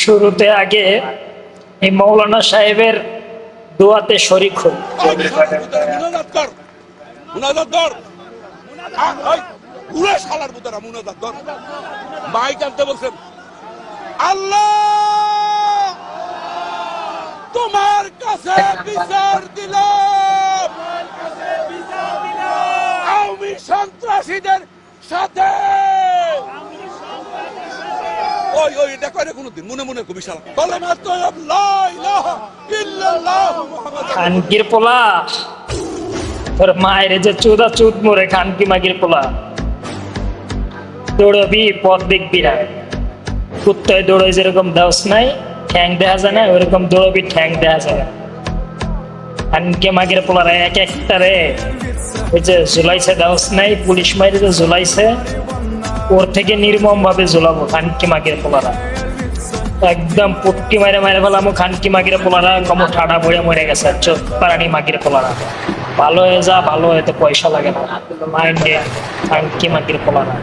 শুরুতে আগে এই মৌলানা সাহেবের দোয়াতে শরিক বলছেন আল্লাহ তোমার কাছে বিচার দিলাম আওয়ামী সন্ত্রাসীদের সাথে ওই ওই এটা মনে মনে কবি শালা। খানকির পোলা। তোর মায়ের যে চুদা চুদ মরে খানকি মাগির পোলা? দৌড়বি, পথ দেখবি না। কুত্তায় দৌড়াই যেরকম দাওস নাই, ঠ্যাং দেখা যায় না, ওরকম দৌড়বি, ঠ্যাং দেখা যায় না। খানকে মাগির পোলারা এক একটা রে। ওই যে জুলাইছে দাওস নাই, পুলিশ মাইরে যে জুলাইছে ওর থেকে নির্মম ভাবে জুলাবো খানকি মাগির পোলারা। একদম পুটকি মারে মারে ফেলাম, খানকি মাগিরে পোলারা, কম ঠাডা ভরে মরে গেছে, চোখ পারানি মাগের পোলারা। ভালো হয়ে যা, ভালো হয়ে তো পয়সা লাগে না। মাইন্ডে খানকি মাগির পোলারা।